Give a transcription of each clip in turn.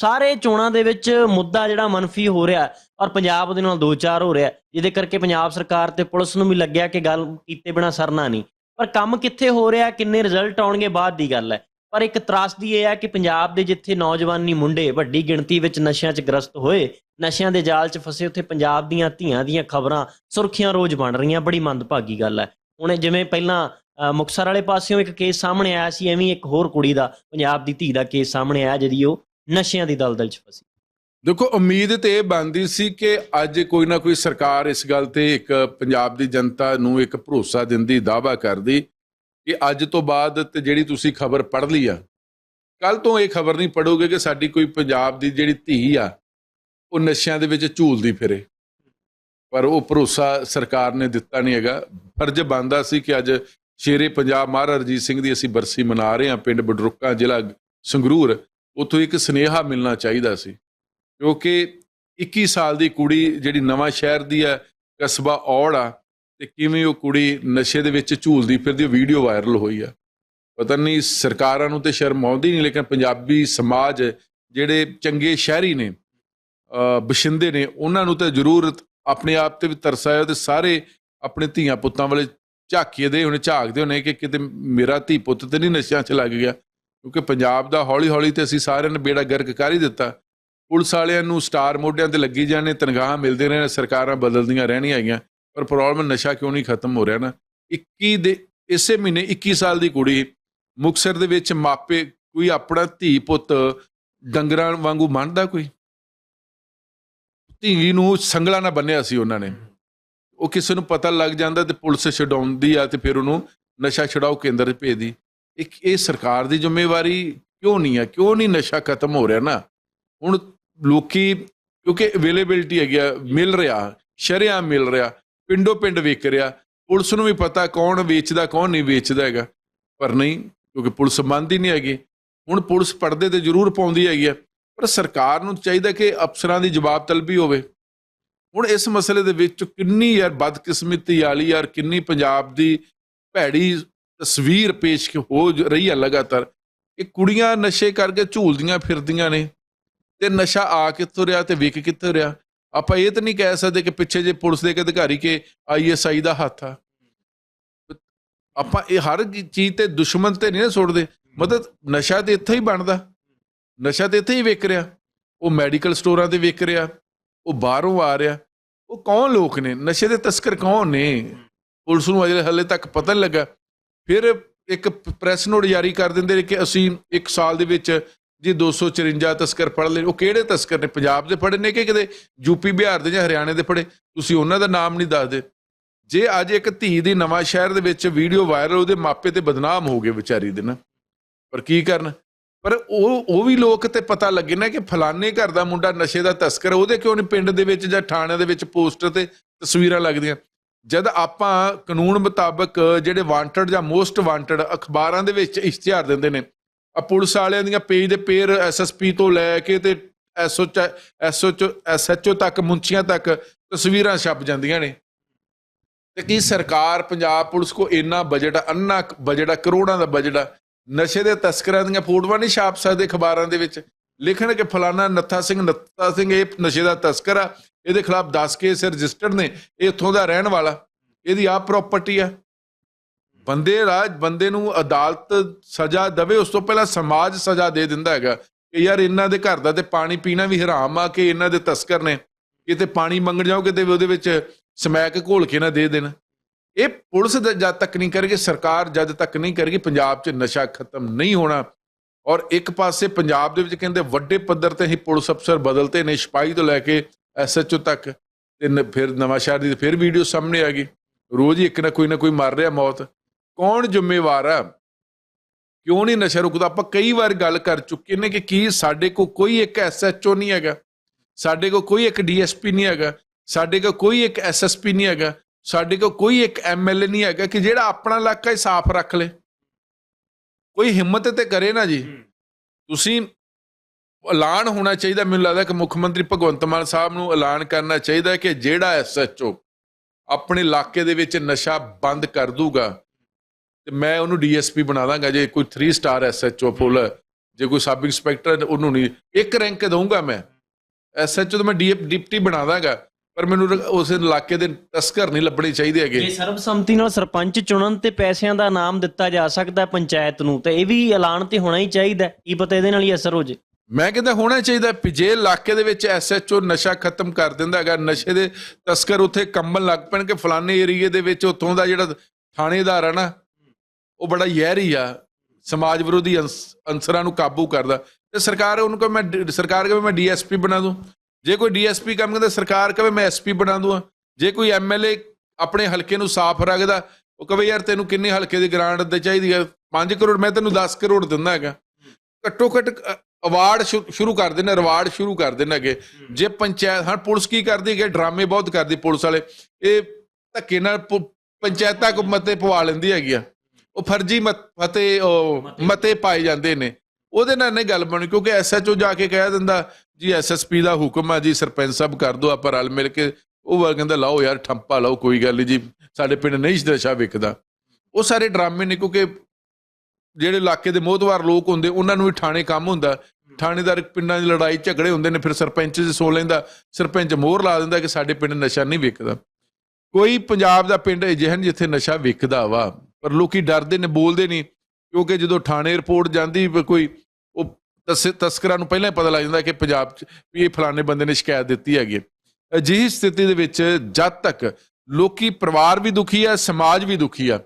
ਸਾਰੇ ਚੋਣਾਂ ਦੇ ਵਿੱਚ ਮੁੱਦਾ ਜਿਹੜਾ ਮਨਫੀ ਹੋ ਰਿਹਾ ਔਰ ਪੰਜਾਬ ਦੇ ਨਾਲ ਦੋ ਚਾਰ ਹੋ ਰਿਹਾ ਜਿਹਦੇ ਕਰਕੇ ਪੰਜਾਬ ਸਰਕਾਰ ਤੇ ਪੁਲਿਸ ਨੂੰ ਵੀ ਲੱਗਿਆ ਕਿ ਗੱਲ ਕੀਤੇ ਬਿਨਾ ਸਰਨਾ ਨਹੀਂ। ਪਰ ਕੰਮ ਕਿੱਥੇ ਹੋ ਰਿਹਾ ਕਿੰਨੇ ਰਿਜ਼ਲਟ ਆਉਣਗੇ ਬਾਅਦ ਦੀ ਗੱਲ ਹੈ। ਪਰ ਇੱਕ ਤਰਾਸਦੀ ਇਹ ਹੈ ਕਿ ਪੰਜਾਬ ਦੇ ਜਿੱਥੇ ਨੌਜਵਾਨੀ ਮੁੰਡੇ ਵੱਡੀ ਗਿਣਤੀ ਵਿੱਚ ਨਸ਼ਿਆਂ 'ਚ ਗ੍ਰਸਤ ਹੋਏ ਨਸ਼ਿਆਂ ਦੇ ਜਾਲ 'ਚ ਫਸੇ ਉੱਥੇ ਪੰਜਾਬ ਦੀਆਂ ਧੀਆਂ ਦੀਆਂ ਖਬਰਾਂ ਸੁਰਖੀਆਂ ਰੋਜ਼ ਬਣ ਰਹੀਆਂ ਬੜੀ ਮੰਦਭਾਗੀ ਗੱਲ ਹੈ। ਹੁਣ ਜਿਵੇਂ ਪਹਿਲਾਂ ਅ, ਮੁਕਤਸਰ ਵਾਲੇ ਪਾਸਿਓਂ ਇੱਕ ਕੇਸ ਸਾਹਮਣੇ ਆਇਆ ਸੀ ਐਵੇਂ ਇੱਕ ਹੋਰ ਕੁੜੀ ਦਾ ਪੰਜਾਬ ਦੀ ਧੀ ਦਾ ਕੇਸ ਸਾਹਮਣੇ ਆਇਆ ਜਿਹਦੀ ਉਹ ਨਸ਼ਿਆਂ ਦੀ ਦਲਦਲ 'ਚ ਫਸੀ। ਦੇਖੋ, ਉਮੀਦ ਤੇ ਇਹ ਬਣਦੀ ਸੀ ਕਿ ਅੱਜ ਕੋਈ ਨਾ ਕੋਈ ਸਰਕਾਰ ਇਸ ਗੱਲ ਤੇ ਇੱਕ ਪੰਜਾਬ ਦੀ ਜਨਤਾ ਨੂੰ ਇੱਕ ਭਰੋਸਾ ਦਿੰਦੀ ਦਾਅਵਾ ਕਰਦੀ ਕਿ ਅੱਜ ਤੋਂ ਬਾਅਦ ਤੇ ਜਿਹੜੀ ਤੁਸੀਂ ਖਬਰ ਪੜ੍ਹ ਲਈ ਆ ਕੱਲ ਤੋਂ ਇਹ ਖਬਰ ਨਹੀਂ ਪੜੋਗੇ ਕਿ ਸਾਡੀ ਕੋਈ ਪੰਜਾਬ ਦੀ ਜਿਹੜੀ ਧੀ ਆ, ਉਹ ਨਸ਼ਿਆਂ ਦੇ ਵਿੱਚ ਝੂਲਦੀ ਫਿਰੇ। ਪਰ ਉਹ ਭਰੋਸਾ ਸਰਕਾਰ ਨੇ ਦਿੱਤਾ ਨਹੀਂ ਹੈਗਾ। ਫਰਜ਼ ਬਣਦਾ ਸੀ ਕਿ ਅੱਜ ਸ਼ੇਰੇ ਪੰਜਾਬ ਮਹਾਰਾਜਾ ਰਣਜੀਤ ਸਿੰਘ ਦੀ ਅਸੀਂ ਬਰਸੀ ਮਨਾ ਰਹੇ ਹਾਂ, ਪਿੰਡ ਬਡਰੁੱਕਾ ਜ਼ਿਲ੍ਹਾ ਸੰਗਰੂਰ। ਉੱਥੋਂ ਇੱਕ ਸਨੇਹਾ ਮਿਲਣਾ ਚਾਹੀਦਾ ਸੀ ਕਿਉਂਕਿ 21 ਸਾਲ ਦੀ ਕੁੜੀ ਜਿਹੜੀ ਨਵਾਂ ਸ਼ਹਿਰ ਦੀ ਹੈ, ਕਸਬਾ ਔੜ ਆ, ਤੇ ਕਿਵੇਂ ਉਹ ਕੁੜੀ ਨਸ਼ੇ ਦੇ ਵਿੱਚ ਝੂਲਦੀ ਫਿਰਦੀ, ਉਹ ਵੀਡੀਓ ਵਾਇਰਲ ਹੋਈ ਆ। ਪਤਾ ਨਹੀਂ ਸਰਕਾਰਾਂ ਨੂੰ ਤੇ ਸ਼ਰਮ ਆਉਂਦੀ ਨਹੀਂ, ਲੇਕਿਨ ਪੰਜਾਬੀ ਸਮਾਜ ਜਿਹੜੇ ਚੰਗੇ ਸ਼ਹਿਰੀ ਨੇ, ਅ, ਬਸ਼ਿੰਦੇ ਨੇ, ਉਹਨਾਂ ਨੂੰ ਤਾਂ ਜ਼ਰੂਰ ਆਪਣੇ ਆਪ ਤੇ ਵੀ ਤਰਸ ਆਇਆ ਤੇ ਸਾਰੇ ਆਪਣੇ ਧੀਆਂ ਪੁੱਤਾਂ ਵਾਲੇ ਝਾਕੀਏ ਦੇ ਹੁਣ ਝਾਕਦੇ ਹੋਣੇ ਕਿ ਕਿਤੇ ਮੇਰਾ ਧੀ ਪੁੱਤ ਤੇ ਨਹੀਂ ਨਸ਼ਿਆਂ 'ਚ ਲੱਗ ਗਿਆ। ਕਿਉਂਕਿ ਪੰਜਾਬ ਦਾ ਹੌਲੀ ਹੌਲੀ ਤੇ ਅਸੀਂ ਸਾਰਿਆਂ ਨੇ ਬੇੜਾ ਗਰਕ ਕਰ ਹੀ ਦਿੱਤਾ। ਪੁਲਿਸ ਵਾਲਿਆਂ ਨੂੰ ਸਟਾਰ ਮੋਢਿਆਂ ਤੇ ਲੱਗੀ ਜਾਣੇ ਤਨਖਾਹਾਂ ਮਿਲਦੇ ਰਹੇ ਸਰਕਾਰਾਂ ਬਦਲਦੀਆਂ ਰਹਿਣੀਆਂ ਹੈਗੀਆਂ, ਪਰ ਪ੍ਰੋਬਲਮ ਨਸ਼ਾ ਕਿਉਂ ਨਹੀਂ ਖਤਮ ਹੋ ਰਿਹਾ ਨਾ? 21 ਦੇ, ਇਸੇ ਮਹੀਨੇ 21 ਸਾਲ ਦੀ ਕੁੜੀ ਮੁਕਸਰ ਦੇ ਵਿੱਚ ਮਾਪੇ ਕੋਈ ਆਪਣਾ ਧੀ ਪੁੱਤ ਡੰਗਰਾਂ ਵਾਂਗੂ ਮੰਨਦਾ ਕੋਈ? ਧੀ ਨੂੰ ਸੰਗਲਾ ਨਾਲ ਬੰਨਿਆ ਸੀ ਉਹਨਾਂ ਨੇ। ਉਹ ਕਿਸੇ ਨੂੰ ਪਤਾ ਲੱਗ ਜਾਂਦਾ ਤੇ ਪੁਲਿਸ ਛਡਾਉਂਦੀ ਆ ਤੇ ਫਿਰ ਉਹਨੂੰ ਨਸ਼ਾ ਛਡਾਓ ਕੇਂਦਰ 'ਚ ਭੇਜਦੀ। ਇੱਕ ਇਹ ਸਰਕਾਰ ਦੀ ਜ਼ਿੰਮੇਵਾਰੀ ਕਿਉਂ ਨਹੀਂ ਆ? ਕਿਉਂ ਨਹੀਂ ਨਸ਼ਾ ਖਤਮ ਹੋ ਰਿਹਾ ਨਾ? ਹੁਣ ਲੋਕੀ, ਕਿਉਂਕਿ ਅਵੇਲੇਬਿਲਟੀ ਹੈਗੀ ਆ, ਮਿਲ ਰਿਹਾ, ਸ਼ਰਿਆਂ ਮਿਲ ਰਿਹਾ, ਪਿੰਡੋ ਪਿੰਡ ਵਿਕ ਰਿਹਾ, ਪੁਲਿਸ ਨੂੰ ਵੀ ਪਤਾ ਕੌਣ ਵੇਚਦਾ, ਕੌਣ ਨਹੀਂ ਵੇਚਦਾ ਹੈਗਾ। ਪਰ ਨਹੀਂ, ਕਿਉਂਕਿ ਪੁਲਿਸ ਮੰਨਦੀ ਨਹੀਂ ਹੈਗੀ। ਹੁਣ ਪੁਲਿਸ ਪਰਦੇ ਤੇ ਜ਼ਰੂਰ ਪਾਉਂਦੀ ਹੈਗੀ ਆ, ਪਰ ਸਰਕਾਰ ਨੂੰ ਚਾਹੀਦਾ ਕਿ ਅਫਸਰਾਂ ਦੀ ਜਵਾਬ ਤਲਬੀ ਹੋਵੇ। ਹੁਣ ਇਸ ਮਸਲੇ ਦੇ ਵਿੱਚ ਕਿੰਨੀ ਯਾਰ ਬਦਕਿਸਮਤੀ ਵਾਲੀ ਯਾਰ, ਕਿੰਨੀ ਪੰਜਾਬ ਦੀ ਭੈੜੀ ਤਸਵੀਰ ਪੇਸ਼ ਹੋ ਰਹੀ ਹੈ ਲਗਾਤਾਰ? ਕਿ ਕੁੜੀਆਂ ਨਸ਼ੇ ਕਰਕੇ ਝੂਲਦੀਆਂ ਫਿਰਦੀਆਂ ਨੇ ਤੇ ਨਸ਼ਾ ਆ ਕਿੱਥੋਂ ਰਿਹਾ ਤੇ ਵਿਕ ਕਿੱਥੋਂ ਰਿਹਾ? ਆਪਾਂ ਇਹ ਤਾਂ ਨਹੀਂ ਕਹਿ ਸਕਦੇ ਕਿ ਪਿੱਛੇ ਜੇ ਪੁਲਿਸ ਦੇ ਇੱਕ ਅਧਿਕਾਰੀ ਕੇ ਆਈਐਸਆਈ ਦਾ ਹੱਥ ਆ। ਆਪਾਂ ਇਹ ਹਰ ਚੀਜ਼ ਤੇ ਦੁਸ਼ਮਣ ਤੇ ਨਹੀਂ ਨਾ ਸੁੱਟਦੇ। ਮਤਲਬ ਨਸ਼ਾ ਤੇ ਇੱਥੇ ਹੀ ਬਣਦਾ। ਨਸ਼ਾ ਤੇ ਇੱਥੇ ਹੀ ਵਿਕ ਰਿਹਾ। ਉਹ ਮੈਡੀਕਲ ਸਟੋਰਾਂ ਤੇ ਵਿਕ ਰਿਹਾ। ਉਹ ਬਾਹਰੋਂ ਆ ਰਿਹਾ। ਉਹ ਕੌਣ ਲੋਕ ਨੇ? ਨਸ਼ੇ ਦੇ ਤਸਕਰ ਕੌਣ ਨੇ? ਪੁਲਿਸ ਨੂੰ ਅਜੇ ਹਲੇ ਤੱਕ ਪਤਾ ਨਹੀਂ ਲੱਗਾ। ਫਿਰ ਇੱਕ ਪ੍ਰੈਸ ਨੋਟ ਜਾਰੀ ਕਰ ਦਿੰਦੇ ਨੇ ਕਿ ਅਸੀਂ ਇੱਕ ਸਾਲ ਦੇ ਵਿੱਚ ਜੀ 254 ਤਸਕਰ ਫੜ ਲਏ। ਉਹ ਕਿਹੜੇ ਤਸਕਰ ਨੇ? ਪੰਜਾਬ ਦੇ ਫੜੇ ਨੇ ਕਿ ਕਿਤੇ ਯੂਪੀ ਬਿਹਾਰ ਦੇ ਜਾਂ ਹਰਿਆਣੇ ਦੇ ਫੜੇ? ਤੁਸੀਂ ਉਹਨਾਂ ਦਾ ਨਾਮ ਨਹੀਂ ਦੱਸਦੇ। ਜੇ ਅੱਜ ਇੱਕ ਧੀ ਦੀ ਨਵਾਂ ਸ਼ਹਿਰ ਦੇ ਵਿੱਚ ਵੀਡੀਓ ਵਾਇਰਲ ਉਹਦੇ ਮਾਪੇ ਤੇ ਬਦਨਾਮ ਹੋ ਗਏ ਵਿਚਾਰੀ ਦੇ ਨਾ। ਪਰ ਕੀ ਕਰਨ? ਪਰ ਉਹ ਉਹ ਵੀ ਲੋਕ ਤੇ ਪਤਾ ਲੱਗੇ ਨਾ ਕਿ ਫਲਾਣੇ ਘਰ ਦਾ ਮੁੰਡਾ ਨਸ਼ੇ ਦਾ ਤਸਕਰ ਉਹਦੇ ਕਿਉਂ ਨਹੀਂ ਪਿੰਡ ਦੇ ਵਿੱਚ ਜਾਂ ਥਾਣਿਆਂ ਦੇ ਵਿੱਚ ਪੋਸਟਰ ਤੇ ਤਸਵੀਰਾਂ ਲੱਗਦੀਆਂ? ਜਦ ਆਪਾਂ ਕਾਨੂੰਨ ਮੁਤਾਬਕ ਜਿਹੜੇ ਵਾਂਟਡ ਜਾਂ ਮੋਸਟ ਵਾਂਟਡ ਅਖਬਾਰਾਂ ਦੇ ਵਿੱਚ ਇਸ਼ਤਿਹਾਰ ਦਿੰਦੇ ਨੇ ਆ ਪੁਲਿਸ ਵਾਲਿਆਂ ਦੀਆਂ ਪੇਜ ਦੇ ਪੇਰ ਐਸਐਸਪੀ ਤੋਂ ਲੈ ਕੇ ਤੇ ਐਸਓ ਐਸਓਚ ਐਸਐਚਓ ਤੱਕ, ਮੁੰਚੀਆਂ ਤੱਕ ਤਸਵੀਰਾਂ ਛਪ ਜਾਂਦੀਆਂ ਨੇ। ਤੇ ਕੀ ਸਰਕਾਰ ਪੰਜਾਬ ਪੁਲਿਸ ਕੋ ਇੰਨਾ ਬਜਟ ਆ, ਅੰਨਾ ਬਜਟ ਆ, ਕਰੋੜਾਂ ਦਾ ਬਜਟ ਆ, ਨਸ਼ੇ ਦੇ ਤਸਕਰਾਂ ਦੀਆਂ ਫੋਟੋਆਂ ਨਹੀਂ ਛਾਪ ਸਕਦੇ ਅਖਬਾਰਾਂ ਦੇ ਵਿੱਚ? ਲਿਖਣ ਕਿ ਫਲਾਣਾ ਨੱਥਾ ਸਿੰਘ ਨੱਥਾ ਸਿੰਘ ਇਹ ਨਸ਼ੇ ਦਾ ਤਸਕਰ ਆ ਇਹਦੇ ਖਿਲਾਫ 10 ਕੇਸ ਰਜਿਸਟਰਡ ਨੇ, ਇਹ ਇੱਥੋਂ ਦਾ ਰਹਿਣ ਵਾਲਾ, ਇਹਦੀ ਆਪ ਪ੍ਰਾਪਰਟੀ ਆ ਬੰਦੇ ਰਾਜ, ਬੰਦੇ ਨੂੰ ਅਦਾਲਤ ਸਜ਼ਾ ਦੇਵੇ, ਉਸ ਤੋਂ ਪਹਿਲਾਂ ਸਮਾਜ ਸਜ਼ਾ ਦੇ ਦਿੰਦਾ ਹੈਗਾ ਕਿ ਯਾਰ ਇਹਨਾਂ ਦੇ ਘਰ ਦਾ ਤੇ ਪਾਣੀ ਪੀਣਾ ਵੀ ਹਰਾਮ ਆ ਕਿ ਇਹਨਾਂ ਦੇ ਤਸਕਰ ਨੇ ਕਿਤੇ ਪਾਣੀ ਮੰਗਣ ਜਾਓ ਕਿਤੇ ਉਹਦੇ ਵਿੱਚ ਸਮੈਕ ਘੋਲ ਕੇ ਨਾ ਦੇ ਦੇਣ। ਇਹ ਪੁਲਿਸ ਜਦ ਤੱਕ ਨਹੀਂ ਕਰੇਗੀ, ਸਰਕਾਰ ਜਦ ਤੱਕ ਨਹੀਂ ਕਰੇਗੀ, ਪੰਜਾਬ 'ਚ ਨਸ਼ਾ ਖਤਮ ਨਹੀਂ ਹੋਣਾ। ਔਰ ਇੱਕ ਪਾਸੇ ਪੰਜਾਬ ਦੇ ਵਿੱਚ ਕਹਿੰਦੇ ਵੱਡੇ ਪੱਧਰ ਤੇ ਹੀ ਪੁਲਿਸ ਅਫਸਰ ਬਦਲਤੇ ਨੇ, ਸਿਪਾਹੀ ਤੋਂ ਲੈ ਕੇ ਐਸਐਚਓ ਤੱਕ ਤੇ ਫਿਰ ਨਵਾਂ ਸ਼ਹਿਰ ਦੀ ਫਿਰ ਵੀਡੀਓ ਸਾਹਮਣੇ ਆ ਗਈ। ਰੋਜ਼ ਹੀ ਇੱਕ ਨਾ ਕੋਈ ਨਾ ਕੋਈ ਮਰ ਰਿਹਾ ਮੌਤ। ਕੌਣ ਜ਼ਿੰਮੇਵਾਰ ਆ? ਕਿਉਂ ਨਹੀਂ ਨਸ਼ਾ ਰੁਕਦਾ? ਆਪਾਂ ਕਈ ਵਾਰ ਗੱਲ ਕਰ ਚੁੱਕੇ ਨੇ ਕਿ ਕੀ ਸਾਡੇ ਕੋਲ ਕੋਈ ਇੱਕ ਐਸਐਚਓ ਨਹੀਂ ਹੈਗਾ। ਸਾਡੇ ਕੋਲ ਕੋਈ ਇੱਕ ਡੀਐਸਪੀ ਨਹੀਂ ਹੈਗਾ। ਸਾਡੇ ਕੋਲ ਕੋਈ ਇੱਕ ਐਸਐਸਪੀ ਨਹੀਂ ਹੈਗਾ। ਸਾਡੇ ਕੋਲ ਕੋਈ ਇੱਕ ਐਮਐਲਏ ਨਹੀਂ ਹੈਗਾ ਕਿ ਜਿਹੜਾ ਆਪਣਾ ਇਲਾਕਾ ਹੀ ਸਾਫ਼ ਰੱਖ ਲੇ। ਕੋਈ ਹਿੰਮਤ ਤੇ ਕਰੇ ਨਾ ਜੀ। ਤੁਸੀਂ ਐਲਾਨ ਹੋਣਾ ਚਾਹੀਦਾ। ਮੈਨੂੰ ਲੱਗਦਾ ਕਿ ਮੁੱਖ ਮੰਤਰੀ ਭਗਵੰਤ ਮਾਨ ਸਾਹਿਬ ਨੂੰ ਐਲਾਨ ਕਰਨਾ ਚਾਹੀਦਾ ਕਿ ਜਿਹੜਾ ਐਸਐਚਓ ਆਪਣੇ ਇਲਾਕੇ ਦੇ ਵਿੱਚ ਨਸ਼ਾ ਬੰਦ ਕਰ ਦੂਗਾ, ਤੇ ਮੈਂ ਉਹਨੂੰ ਡੀਐਸਪੀ ਬਣਾ ਦਾਂਗਾ। ਜੇ ਕੋਈ 3 ਸਟਾਰ ਐਸਐਚਓ ਫੁੱਲ, ਜੇ ਕੋਈ ਸਬ ਇੰਸਪੈਕਟਰ ਉਹਨੂੰ ਨਹੀਂ, ਇੱਕ ਰੈਂਕ ਦਊਂਗਾ ਮੈਂ। ਐਸਐਚਓ ਤਾਂ ਮੈਂ ਡੀ- ਡਿਪਟੀ ਬਣਾ ਦਾਂਗਾ, ਪਰ ਮੈਨੂੰ ਉਸ ਇਲਾਕੇ ਦੇ ਤਸਕਰ ਨਹੀਂ ਲੱਭਣੇ ਚਾਹੀਦੇ ਹੈਗੇ। ਜੇ ਸਰਬਸੰਮਤੀ ਨਾਲ ਸਰਪੰਚ ਚੁਣਨ ਤੇ ਪੈਸਿਆਂ ਦਾ ਨਾਮ ਦਿੱਤਾ ਜਾ ਸਕਦਾ ਪੰਚਾਇਤ ਨੂੰ, ਤੇ ਇਹ ਵੀ ਐਲਾਨ ਤੇ ਹੋਣਾ ਹੀ ਚਾਹੀਦਾ ਕੀ ਪਤਾ ਇਹਦੇ ਨਾਲ ਹੀ ਅਸਰ ਹੋ ਜੇ। ਮੈਂ ਕਹਿੰਦਾ ਹੋਣਾ ਚਾਹੀਦਾ ਵੀ ਜੇ ਇਲਾਕੇ ਦੇ ਵਿੱਚ ਐਸਐਚਓ ਨਸ਼ਾ ਖਤਮ ਕਰ ਦਿੰਦਾ ਹੈਗਾ, ਨਸ਼ੇ ਦੇ ਤਸਕਰ ਉੱਥੇ ਕੰਬਣ ਲੱਗ ਪੈਣ ਕਿ ਫਲਾਣੇ ਏਰੀਏ ਦੇ ਵਿੱਚ ਉੱਥੋਂ ਦਾ ਜਿਹੜਾ ਥਾਣੇਦਾਰ ਆ ਨਾ, ਉਹ ਬੜਾ ਯਹਿਰੀ ਆ, ਸਮਾਜ ਵਿਰੋਧੀ ਅੰਸ- ਅਨਸਰਾਂ ਨੂੰ ਕਾਬੂ ਕਰਦਾ। ਤੇ ਸਰਕਾਰ ਉਹਨੂੰ ਕਹੇ, ਮੈਂ ਡ- ਸਰਕਾਰ ਕਹੇ, ਮੈਂ ਡੀਐਸਪੀ ਬਣਾ ਦੂੰ। ਜੇ ਕੋਈ ਡੀਐਸਪੀ ਕੰਮ ਕਰਦਾ, ਸਰਕਾਰ ਕਹੇ, ਮੈਂ ਐਸਪੀ ਬਣਾ ਦੂੰ ਜੇ ਕੋਈ ਐਮਐਲਏ ਆਪਣੇ ਹਲਕੇ ਨੂੰ ਸਾਫ਼ ਰੱਖਦਾ, ਉਹ ਕਹੇ ਯਾਰ ਤੈਨੂੰ ਕਿੰਨੇ ਹਲਕੇ ਦੀ ਗ੍ਰਾਂਟ ਦੇ ਚਾਹੀਦੀ ਹੈ? 5 ਕਰੋੜ, ਮੈਂ ਤੈਨੂੰ 10 ਕਰੋੜ ਦਿੰਦਾ ਹੈਗਾ। ਘੱਟੋ ਘੱਟ ਅਵਾਰਡ ਸ਼ੁਰੂ ਕਰ ਦੇਣਾ ਰਿਵਾਰਡ ਸ਼ੁਰੂ ਕਰ ਦੇਣਾ ਅੱਗੇ। ਜੇ ਪੰਚਾਇਤ ਹਾਂ ਪੁਲਿਸ ਕੀ ਕਰਦੀ ਹੈ ਡਰਾਮੇ ਬਹੁਤ ਕਰਦੀ ਪੁਲਿਸ ਵਾਲੇ। ਇਹ ਧੱਕੇ ਨਾਲ ਪੰਚਾਇਤਾਂ ਕੋ ਮਤੇ ਪਵਾ ਲੈਂਦੀ ਹੈਗੀ ਆ। ਉਹ ਫਰਜ਼ੀ ਮਤ ਮਤੇ ਪਾਏ ਜਾਂਦੇ ਨੇ। ਉਹਦੇ ਨਾਲ ਨਹੀਂ ਗੱਲ ਬਣੀ ਕਿਉਂਕਿ ਐਸਐਚਓ ਜਾ ਕੇ ਕਹਿ ਦਿੰਦਾ ਜੀ ਐਸਐਸਪੀ ਦਾ ਹੁਕਮ ਆ ਜੀ ਸਰਪੰਚ ਸਾਹਿਬ ਕਰ ਦੋ ਆਪਾਂ ਰਲ ਮਿਲ ਕੇ ਉਹ ਕਹਿੰਦਾ ਲਾਓ ਯਾਰ ਠੰਪਾ ਲਾਓ ਕੋਈ ਗੱਲ ਨਹੀਂ ਜੀ ਸਾਡੇ ਪਿੰਡ ਨਹੀਂ ਨਸ਼ਾ ਵਿਕਦਾ। ਉਹ ਸਾਰੇ ਡਰਾਮੇ ਨੇ ਕਿਉਂਕਿ ਜਿਹੜੇ ਇਲਾਕੇ ਦੇ ਮੋਹਤਵਾਰ ਲੋਕ ਹੁੰਦੇ ਉਹਨਾਂ ਨੂੰ ਵੀ ਥਾਣੇ ਕੰਮ ਹੁੰਦਾ। ਥਾਣੇਦਾਰ ਪਿੰਡਾਂ ਦੀ ਲੜਾਈ ਝਗੜੇ ਹੁੰਦੇ ਨੇ ਫਿਰ ਸਰਪੰਚ ਜੀ ਸੋ ਲੈਂਦਾ ਸਰਪੰਚ ਮੋਹਰ ਲਾ ਦਿੰਦਾ ਕਿ ਸਾਡੇ ਪਿੰਡ ਨਸ਼ਾ ਨਹੀਂ ਵਿਕਦਾ। ਕੋਈ ਪੰਜਾਬ ਦਾ ਪਿੰਡ ਅਜਿਹਾ ਜਿੱਥੇ ਨਸ਼ਾ ਵਿਕਦਾ ਵਾ ਪਰ ਲੋਕੀ ਡਰਦੇ ਨੇ ਬੋਲਦੇ ਨਹੀਂ ਕਿਉਂਕਿ ਜਦੋਂ ਥਾਣੇ ਰਿਪੋਰਟ ਜਾਂਦੀ ਕੋਈ ਉਹ ਤਸ- ਤਸਕਰਾਂ ਨੂੰ ਪਹਿਲਾਂ ਹੀ ਪਤਾ ਲੱਗ ਜਾਂਦਾ ਕਿ ਪੰਜਾਬ 'ਚ ਵੀ ਇਹ ਫਲਾਣੇ ਬੰਦੇ ਨੇ ਸ਼ਿਕਾਇਤ ਦਿੱਤੀ ਹੈਗੀ। ਅਜਿਹੀ ਸਥਿਤੀ ਦੇ ਵਿੱਚ ਜਦ ਤੱਕ ਲੋਕੀ ਪਰਿਵਾਰ ਵੀ ਦੁਖੀ ਆ ਸਮਾਜ ਵੀ ਦੁਖੀ ਆ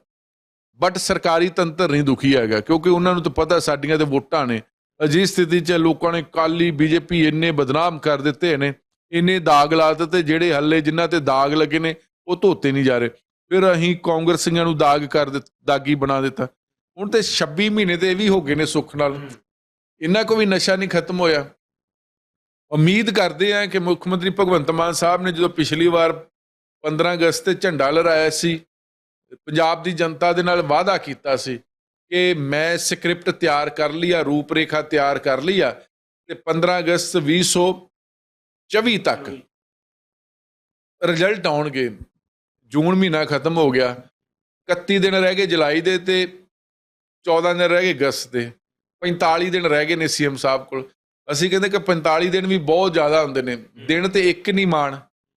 ਬਟ ਸਰਕਾਰੀ ਤੰਤਰ ਨਹੀਂ ਦੁਖੀ ਹੈਗਾ, ਕਿਉਂਕਿ ਉਹਨਾਂ ਨੂੰ ਤਾਂ ਪਤਾ ਸਾਡੀਆਂ ਤੇ ਵੋਟਾਂ ਨੇ। ਅਜਿਹੀ ਸਥਿਤੀ 'ਚ ਲੋਕਾਂ ਨੇ ਕਾਲੀ ਬੀਜੇਪੀ ਇੰਨੇ ਬਦਨਾਮ ਕਰ ਦਿੱਤੇ ਨੇ, ਇੰਨੇ ਦਾਗ ਲਾ ਦਿੱਤੇ, ਜਿਹੜੇ ਹੱਲੇ ਜਿਨ੍ਹਾਂ ਤੇ ਦਾਗ ਲੱਗੇ ਨੇ, ਉਹ ਧੋਤੇ ਨਹੀਂ ਜਾ ਰਹੇ। ਫਿਰ ਅਸੀਂ ਕਾਂਗਰਸੀਆਂ ਨੂੰ ਦਾਗ ਕਰ ਦਿੱਤ, ਦਾਗੀ ਬਣਾ ਦਿੱਤਾ। ਹੁਣ ਤੇ 26 ਮਹੀਨੇ ਤੇ ਇਹ ਵੀ ਹੋ ਗਏ ਨੇ ਸੁੱਖ ਨਾਲ। ਇਹਨਾਂ ਕੋ ਵੀ ਨਸ਼ਾ ਨਹੀਂ ਖਤਮ ਹੋਇਆ। ਉਮੀਦ ਕਰਦੇ ਆ ਕਿ ਮੁੱਖ ਮੰਤਰੀ ਭਗਵੰਤ ਮਾਨ ਸਾਹਿਬ ਨੇ ਜਦੋਂ ਪਿਛਲੀ ਵਾਰ 15 ਅਗਸਤ ਤੇ ਝੰਡਾ ਲਹਿਰਾਇਆ ਸੀ ਪੰਜਾਬ ਦੀ ਜਨਤਾ ਦੇ ਨਾਲ ਵਾਅਦਾ ਕੀਤਾ ਸੀ ਕਿ ਮੈਂ ਸਕ੍ਰਿਪਟ ਤਿਆਰ ਕਰ ਲਈ ਆ ਰੂਪਰੇਖਾ ਤਿਆਰ ਕਰ ਲਈ ਆ ਤੇ 15 ਅਗਸਤ 2024 ਤੱਕ ਰਿਜ਼ਲਟ ਆਉਣਗੇ। ਜੂਨ ਮਹੀਨਾ ਖਤਮ ਹੋ ਗਿਆ। 31 ਦਿਨ ਰਹਿ ਗਏ ਜੁਲਾਈ ਦੇ ਤੇ 14 ਦਿਨ ਰਹਿ ਗਏ ਅਗਸਤ ਦੇ। 45 ਦਿਨ ਰਹਿ ਗਏ ਨੇ ਸੀਐਮ ਸਾਹਿਬ ਕੋਲ। ਅਸੀਂ ਕਹਿੰਦੇ ਕਿ 45 ਦਿਨ ਵੀ ਬਹੁਤ ਜ਼ਿਆਦਾ ਹੁੰਦੇ ਨੇ। ਦਿਨ ਤੇ ਇੱਕ ਨਹੀਂ ਮਾਣ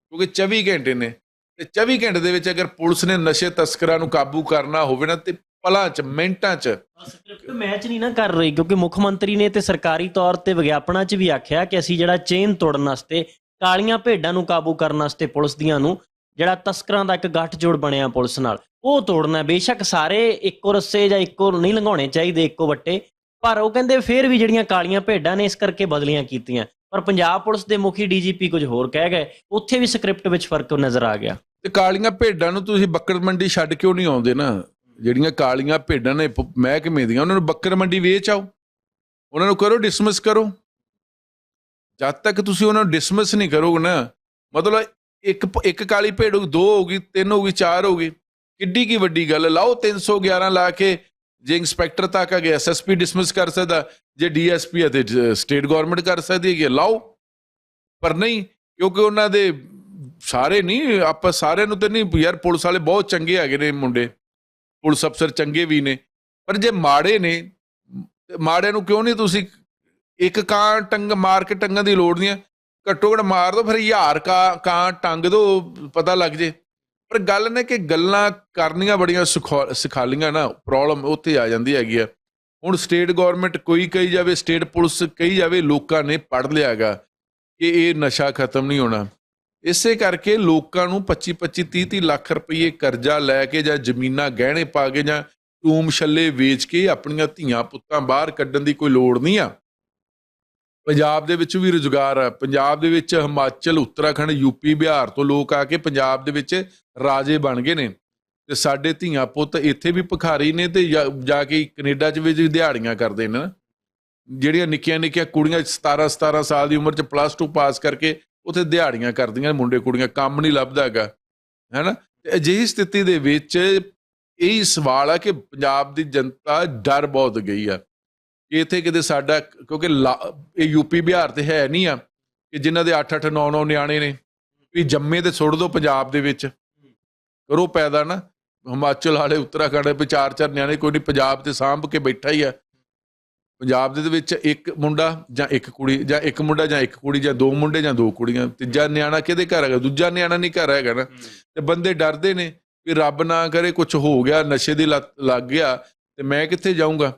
ਕਿਉਂਕਿ 24 ਘੰਟੇ ਨੇ। ਤੇ 24 ਘੰਟੇ ਦੇ ਵਿੱਚ ਅਗਰ ਪੁਲਿਸ ਨੇ ਨਸ਼ੇ ਤਸਕਰਾਂ ਨੂੰ ਕਾਬੂ ਕਰਨਾ ਹੋਵੇ ਨਾ, ਤੇ ਪਲਾਂ ਚ, ਮਿੰਟਾਂ ਚ। ਸਕ੍ਰਿਪਟ ਮੈਚ ਨਹੀਂ ਨਾ ਕਰ ਰਹੀ, ਕਿਉਂਕਿ ਮੁੱਖ ਮੰਤਰੀ ਨੇ ਤੇ ਸਰਕਾਰੀ ਤੌਰ ਤੇ ਵਿਗਿਆਪਨਾਂ 'ਚ ਵੀ ਆਖਿਆ ਕਿ ਅਸੀਂ ਜਿਹੜਾ ਚੇਨ ਤੋੜਨ ਵਾਸਤੇ, ਕਾਲੀਆਂ ਭੇਡਾਂ ਨੂੰ ਕਾਬੂ ਕਰਨ ਵਾਸਤੇ ਪੁਲਿਸ ਦੀਆਂ ਨੂੰ, ਜਿਹੜਾ ਤਸਕਰਾਂ ਦਾ ਇੱਕ ਗੱਠਜੋੜ ਬਣਿਆ ਪੁਲਿਸ ਨਾਲ, ਉਹ ਤੋੜਨਾ ਬੇਸ਼ੱਕ ਸਾਰੇ ਇੱਕੋ ਰੱਸੇ ਜਾਂ ਇੱਕੋ ਨਹੀਂ ਲੰਘਾਉਣੇ ਚਾਹੀਦੇ, ਇੱਕੋ ਵੱਟੇ, ਪਰ ਉਹ ਕਹਿੰਦੇ ਫੇਰ ਵੀ ਜਿਹੜੀਆਂ ਕਾਲੀਆਂ ਭੇਡਾਂ ਨੇ ਇਸ ਕਰਕੇ ਬਦਲੀਆਂ ਕੀਤੀਆਂ। ਪਰ ਪੰਜਾਬ ਪੁਲਿਸ ਦੇ ਮੁਖੀ ਡੀਜੀਪੀ ਕੁਝ ਹੋਰ ਕਹਿ ਗਏ, ਉੱਥੇ ਵੀ ਸਕ੍ਰਿਪਟ ਵਿੱਚ ਫ਼ਰਕ ਨਜ਼ਰ ਆ ਗਿਆ। ਤੇ ਕਾਲੀਆਂ ਭੇਡਾਂ ਨੂੰ ਤੁਸੀਂ ਬੱਕਰ ਮੰਡੀ ਛੱਡ ਕਿਉਂ ਨਹੀਂ ਆਉਂਦੇ ਨਾ? ਜਿਹੜੀਆਂ ਕਾਲੀਆਂ ਭੇਡਾਂ ਨੇ ਪ- ਮਹਿਕਮੇ ਦੀਆਂ ਉਹਨਾਂ ਨੂੰ ਬੱਕਰ ਮੰਡੀ ਵੇਚ ਆਓ। ਉਹਨਾਂ ਨੂੰ ਕਰੋ ਡਿਸਮਿਸ ਕਰੋ। ਜਦ ਤੱਕ ਤੁਸੀਂ ਉਹਨਾਂ ਨੂੰ ਡਿਸਮਿਸ ਨਹੀਂ ਕਰੋਗੇ ਨਾ ਮਤਲਬ ਇੱਕ ਇੱਕ ਕਾਲੀ ਭੇਡ ਹੋਊਗੀ ਦੋ ਹੋਊਗੀ ਤਿੰਨ ਹੋਊਗੀ ਚਾਰ ਹੋਊਗੀ ਕਿੱਡੀ ਕੀ ਵੱਡੀ ਗੱਲ ਹੈ। ਲਾਓ 311 ਲਾ ਕੇ ਜੇ ਇੰਸਪੈਕਟਰ ਤੱਕ ਆ ਗਿਆ ਐਸਐਸਪੀ ਡਿਸਮਿਸ ਕਰ ਸਕਦਾ ਜੇ ਡੀਐਸਪੀ ਹੈ ਤੇ ਸਟੇਟ ਗਵਰਨਮੈਂਟ ਕਰ ਸਕਦੀ ਹੈਗੀ ਹੈ, ਲਾਓ। ਪਰ ਨਹੀਂ ਕਿਉਂਕਿ ਉਹਨਾਂ ਦੇ ਸਾਰੇ ਨਹੀਂ, ਆਪਾਂ ਸਾਰਿਆਂ ਨੂੰ ਤੇ ਨਹੀਂ, ਯਾਰ ਪੁਲਿਸ ਵਾਲੇ ਬਹੁਤ ਚੰਗੇ ਹੈਗੇ ਨੇ ਮੁੰਡੇ। ਪੁਲਿਸ ਅਫਸਰ ਚੰਗੇ ਵੀ ਨੇ। ਪਰ ਜੇ ਮਾੜੇ ਨੇ ਤੇ ਮਾੜਿਆਂ ਨੂੰ ਕਿਉਂ ਨਹੀਂ ਤੁਸੀਂ ਇੱਕ ਕਾਂ ਟੰਗ ਮਾਰ ਕੇ ਟੰਗਾਂ ਦੀ ਲੋੜ ਨਹੀਂ ਹੈ? ਘੱਟੋ ਘੱਟ ਮਾਰ ਦੋ, ਫਿਰ ਹਜ਼ਾਰ ਕਾ, ਕਾਂ ਟੰਗ ਦੋ, ਪਤਾ ਲੱਗ ਜੇ। ਪਰ ਗੱਲ ਨੇ ਕਿ ਗੱਲਾਂ ਕਰਨੀਆਂ ਬੜੀਆਂ ਸੁਖਾ- ਸਿਖਾਲੀਆਂ ਨਾ ਪ੍ਰੋਬਲਮ ਉੱਥੇ ਆ ਜਾਂਦੀ ਹੈਗੀ ਆ। ਹੁਣ ਸਟੇਟ ਗਵਰਨਮੈਂਟ ਕੋਈ ਕਹੀ ਜਾਵੇ ਸਟੇਟ ਪੁਲਿਸ ਕਹੀ ਜਾਵੇ, ਲੋਕਾਂ ਨੇ ਪੜ ਲਿਆਗਾ ਕਿ ਇਹ ਨਸ਼ਾ ਖਤਮ ਨਹੀਂ ਹੋਣਾ। ਇਸੇ ਕਰਕੇ ਲੋਕਾਂ ਨੂੰ 25 25 30 30 ਲੱਖ ਰੁਪਏ ਕਰਜ਼ਾ ਲੈ ਕੇ ਜਾਂ ਜ਼ਮੀਨਾਂ ਗਹਿਣੇ ਪਾ ਕੇ ਜਾਂ ਟੂਮ ਛੱਲੇ ਵੇਚ ਕੇ ਆਪਣੀਆਂ ਧੀਆਂ ਪੁੱਤਾਂ ਬਾਹਰ ਕੱਢਣ ਦੀ ਕੋਈ ਲੋੜ ਨਹੀਂ ਆ। ਪੰਜਾਬ ਦੇ ਵਿੱਚ ਵੀ ਰੁਜ਼ਗਾਰ ਆ। ਪੰਜਾਬ ਦੇ ਵਿੱਚ ਹਿਮਾਚਲ, ਉੱਤਰਾਖੰਡ ਯੂਪੀ ਬਿਹਾਰ ਤੋਂ ਲੋਕ ਆ ਕੇ ਪੰਜਾਬ ਦੇ ਵਿੱਚ ਰਾਜੇ ਬਣ ਗਏ ਨੇ। ਤੇ ਸਾਡੇ ਧੀਆਂ ਪੁੱਤ ਇੱਥੇ ਵੀ ਭਿਖਾਰੀ ਨੇ ਤੇ ਜਾ- ਕੇ ਕੈਨੇਡਾ 'ਚ ਵੀ ਦਿਹਾੜੀਆਂ ਕਰਦੇ ਨੇ। ਜਿਹੜੀਆਂ ਨਿੱਕੀਆਂ ਨਿੱਕੀਆਂ ਕੁੜੀਆਂ 17 17 ਸਾਲ ਦੀ ਉਮਰ 'ਚ ਪਲੱਸ 2 ਪਾਸ ਕਰਕੇ ਉੱਥੇ ਦਿਹਾੜੀਆਂ ਕਰਦੀਆਂ ਨੇ ਮੁੰਡੇ ਕੁੜੀਆਂ, ਕੰਮ ਨਹੀਂ ਲੱਭਦਾ ਹੈਗਾ, ਹੈਨਾ? ਤੇ ਅਜਿਹੀ ਸਥਿਤੀ ਦੇ ਵਿੱਚ ਇਹ ਸਵਾਲ ਆ ਕਿ ਪੰਜਾਬ ਦੀ ਜਨਤਾ ਡਰ ਬਹੁਤ ਗਈ ਆ। ਕਿ ਇੱਥੇ ਕਿਤੇ ਸਾਡਾ, ਕਿਉਂਕਿ ਲਾ- ਇਹ ਯੂਪੀ ਬਿਹਾਰ ਤੇ ਹੈ ਨਹੀਂ ਆ, ਕਿ ਜਿਨ੍ਹਾਂ ਦੇ 8 8 9 9 ਨਿਆਣੇ ਨੇ, ਵੀ ਜੰਮੇ ਤੇ ਸੁੱਟ ਦੋ ਪੰਜਾਬ ਦੇ ਵਿੱਚ। ਕਰੋ ਪੈਦਾ ਨਾ, ਹਿਮਾਚਲ ਵਾਲੇ, ਉੱਤਰਾਖੰਡ ਵਿੱਚ ਚਾਰ ਚਾਰ ਨਿਆਣੇ ਕੋਈ ਨਹੀਂ, ਪੰਜਾਬ ਤੇ ਸਾਂਭ ਕੇ ਬੈਠਾ ਹੀ ਆ। ਪੰਜਾਬ ਦੇ ਵਿੱਚ ਇੱਕ ਮੁੰਡਾ ਜਾਂ ਇੱਕ ਕੁੜੀ ਜਾਂ ਇੱਕ ਮੁੰਡਾ ਜਾਂ ਇੱਕ ਕੁੜੀ ਜਾਂ ਦੋ ਮੁੰਡੇ ਜਾਂ ਦੋ ਕੁੜੀਆਂ ਤੀਜਾ ਨਿਆਣਾ ਕਿਹਦੇ ਘਰ ਹੈਗਾ? ਦੂਜਾ ਨਿਆਣਾ ਨਹੀਂ ਘਰ ਹੈਗਾ ਨਾ। ਤੇ ਬੰਦੇ ਡਰਦੇ ਨੇ ਵੀ ਰੱਬ ਨਾ ਕਰੇ ਕੁਝ ਹੋ ਗਿਆ ਨਸ਼ੇ ਦੀ ਲੱਤ ਲੱਗ ਗਿਆ ਤੇ ਮੈਂ ਕਿੱਥੇ ਜਾਊਂਗਾ?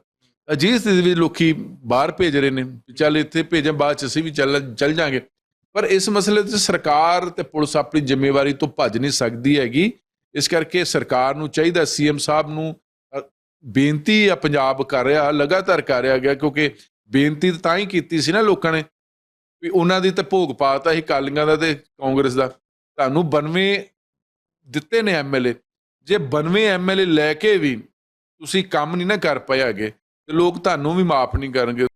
ਅਜਿਹੀ ਸਥਿਤੀ ਵਿੱਚ ਲੋਕੀ ਬਾਹਰ ਭੇਜ ਰਹੇ ਨੇ ਚੱਲ ਇੱਥੇ ਭੇਜਾਂ ਬਾਅਦ ਚ ਅਸੀਂ ਵੀ ਚੱਲ ਚੱਲ ਜਾਾਂਗੇ। ਪਰ ਇਸ ਮਸਲੇ ਤੇ ਸਰਕਾਰ ਤੇ ਪੁਲਿਸ ਆਪਣੀ ਜ਼ਿੰਮੇਵਾਰੀ ਤੋਂ ਭੱਜ ਨਹੀਂ ਸਕਦੀ ਹੈਗੀ। ਇਸ ਕਰਕੇ ਸਰਕਾਰ ਨੂੰ ਚਾਹੀਦਾ ਸੀਐਮ ਸਾਹਿਬ ਨੂੰ ਬੇਨਤੀ ਆ ਪੰਜਾਬ ਕਰ ਰਿਹਾ, ਲਗਾਤਾਰ ਕਰ ਰਿਹਾ ਗਿਆ, ਕਿਉਂਕਿ ਬੇਨਤੀ ਤਾਂ ਹੀ ਕੀਤੀ ਸੀ ਨਾ ਲੋਕਾਂ ਨੇ ਵੀ ਉਹਨਾਂ ਦੀ ਤਾਂ ਭੋਗ ਪਾਤਾ ਸੀ ਕਾਲੀਆਂ ਦਾ ਤੇ ਕਾਂਗਰਸ ਦਾ। ਤੁਹਾਨੂੰ 92 ਦਿੱਤੇ ਨੇ ਐਮਐਲਏ ਜੇ 92 ਐਮਐਲਏ ਲੈ ਕੇ ਵੀ ਤੁਸੀਂ ਕੰਮ ਨਹੀਂ ਨਾ ਕਰ ਪਾਏ ਹੈਗੇ, ਤੇ ਲੋਕ ਤੁਹਾਨੂੰ ਵੀ ਮਾਫ ਨਹੀਂ ਕਰਨਗੇ।